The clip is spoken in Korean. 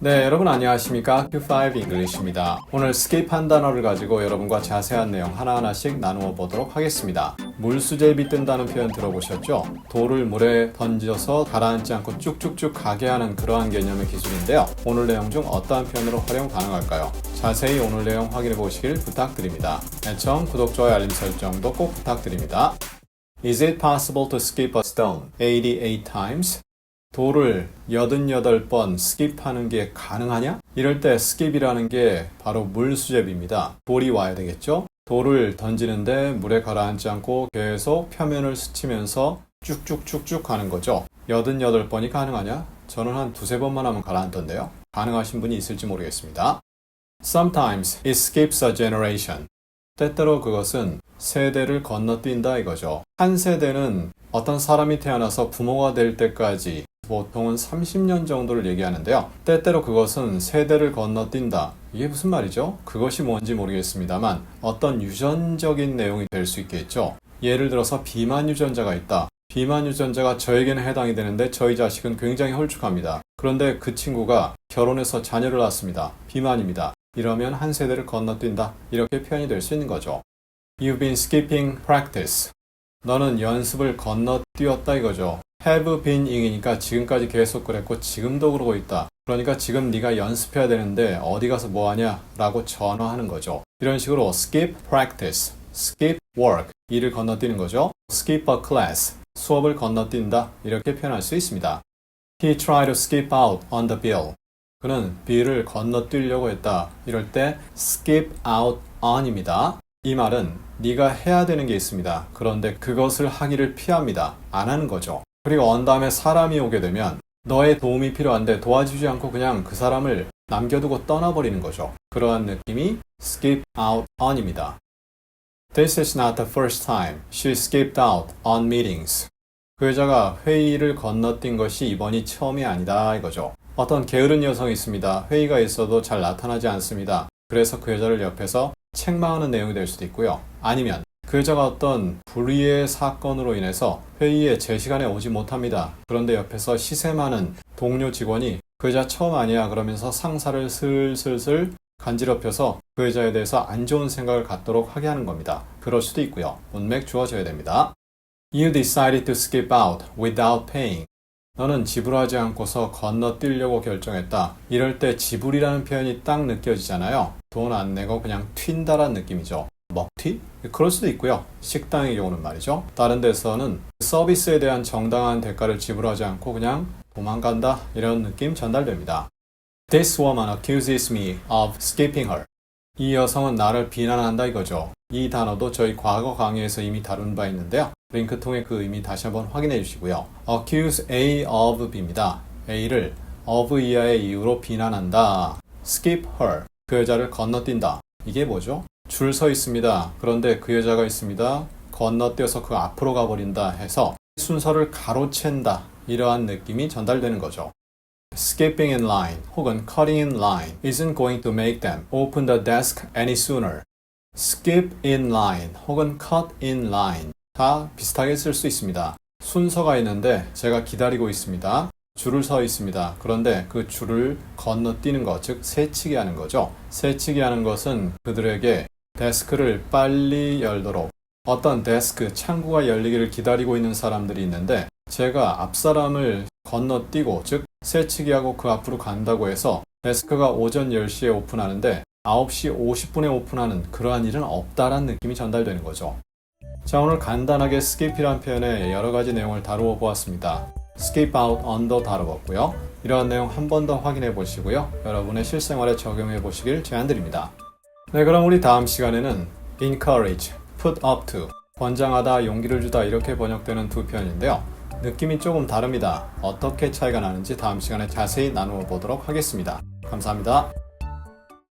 네, 여러분 안녕하십니까? Q5 English입니다. 오늘 skip 한 단어를 가지고 여러분과 자세한 내용 하나하나씩 나누어 보도록 하겠습니다. 물수제비 뜬다는 표현 들어보셨죠? 돌을 물에 던져서 가라앉지 않고 쭉쭉쭉 가게 하는 그러한 개념의 기술인데요. 오늘 내용 중 어떠한 표현으로 활용 가능할까요? 자세히 오늘 내용 확인해 보시길 부탁드립니다. 맨 처음 구독, 좋아요, 알림 설정도 꼭 부탁드립니다. Is it possible to skip a stone 88 times? 돌을 88번 스킵하는 게 가능하냐? 이럴 때 스킵이라는 게 바로 물수제비입니다. 돌이 와야 되겠죠? 돌을 던지는데 물에 가라앉지 않고 계속 표면을 스치면서 쭉쭉쭉쭉 가는 거죠. 88번이 가능하냐? 저는 한 두세 번만 하면 가라앉던데요. 가능하신 분이 있을지 모르겠습니다. Sometimes it skips a generation. 때때로 그것은 세대를 건너뛴다 이거죠. 한 세대는 어떤 사람이 태어나서 부모가 될 때까지 보통은 30년 정도를 얘기하는데요. 때때로 그것은 세대를 건너뛴다. 이게 무슨 말이죠? 그것이 뭔지 모르겠습니다만 어떤 유전적인 내용이 될 수 있겠죠. 예를 들어서 비만 유전자가 있다. 비만 유전자가 저에게는 해당이 되는데 저희 자식은 굉장히 홀쭉합니다. 그런데 그 친구가 결혼해서 자녀를 낳습니다. 비만입니다. 이러면 한 세대를 건너뛴다. 이렇게 표현이 될 수 있는 거죠. You've been skipping practice. 너는 연습을 건너뛰었다 이거죠. Have beening이니까 지금까지 계속 그랬고 지금도 그러고 있다. 그러니까 지금 네가 연습해야 되는데 어디 가서 뭐 하냐? 라고 전화하는 거죠. 이런 식으로 skip practice, skip work, 일을 건너뛰는 거죠. skip a class, 수업을 건너뛴다. 이렇게 표현할 수 있습니다. He tried to skip out on the bill. 그는 비를 건너뛰려고 했다. 이럴 때 skip out on입니다. 이 말은 네가 해야 되는 게 있습니다. 그런데 그것을 하기를 피합니다. 안 하는 거죠. 그리고 언 다음에 사람이 오게 되면 너의 도움이 필요한데 도와주지 않고 그냥 그 사람을 남겨두고 떠나버리는 거죠. 그러한 느낌이 skip out on입니다. This is not the first time she skipped out on meetings. 그 여자가 회의를 건너뛴 것이 이번이 처음이 아니다 이거죠. 어떤 게으른 여성이 있습니다. 회의가 있어도 잘 나타나지 않습니다. 그래서 그 여자를 옆에서 책망하는 내용이 될 수도 있고요. 아니면 그 여자가 어떤 불의의 사건으로 인해서 회의에 제 시간에 오지 못합니다. 그런데 옆에서 시샘하는 동료 직원이 그 여자 처음 아니야 그러면서 상사를 슬슬슬 간지럽혀서 그 여자에 대해서 안 좋은 생각을 갖도록 하게 하는 겁니다. 그럴 수도 있고요. 문맥 주어져야 됩니다. You decided to skip out without paying. 너는 지불하지 않고서 건너뛰려고 결정했다. 이럴 때 지불이라는 표현이 딱 느껴지잖아요. 돈 안 내고 그냥 튄다란 느낌이죠. 먹튀? 그럴 수도 있고요. 식당의 경우는 말이죠. 다른 데서는 서비스에 대한 정당한 대가를 지불하지 않고 그냥 도망간다. 이런 느낌 전달됩니다. This woman accuses me of skipping her. 이 여성은 나를 비난한다 이거죠. 이 단어도 저희 과거 강의에서 이미 다룬 바 있는데요. 링크 통해 그 의미 다시 한번 확인해 주시고요. accuse A of B입니다. A를 of 이하의 이유로 비난한다. skip her. 그 여자를 건너뛴다. 이게 뭐죠? 줄 서 있습니다. 그런데 그 여자가 있습니다. 건너뛰어서 그 앞으로 가버린다 해서 순서를 가로챈다. 이러한 느낌이 전달되는 거죠. Skipping in line 혹은 cutting in line isn't going to make them open the desk any sooner. skip in line 혹은 cut in line 다 비슷하게 쓸 수 있습니다. 순서가 있는데 제가 기다리고 있습니다. 줄을 서 있습니다. 그런데 그 줄을 건너뛰는 것, 즉 새치기 하는 거죠. 새치기 하는 것은 그들에게 데스크를 빨리 열도록 어떤 데스크, 창구가 열리기를 기다리고 있는 사람들이 있는데 제가 앞 사람을 건너뛰고 즉 새치기하고 그 앞으로 간다고 해서 데스크가 오전 10시에 오픈하는데 9시 50분에 오픈하는 그러한 일은 없다란 느낌이 전달되는 거죠. 자, 오늘 간단하게 skip이란 표현의 여러 가지 내용을 다루어 보았습니다. skip out on도 다뤄봤고요. 이러한 내용 한 번 더 확인해 보시고요. 여러분의 실생활에 적용해 보시길 제안드립니다. 네, 그럼 우리 다음 시간에는 encourage, put up to, 권장하다, 용기를 주다 이렇게 번역되는 두 표현인데요. 느낌이 조금 다릅니다. 어떻게 차이가 나는지 다음 시간에 자세히 나누어 보도록 하겠습니다. 감사합니다.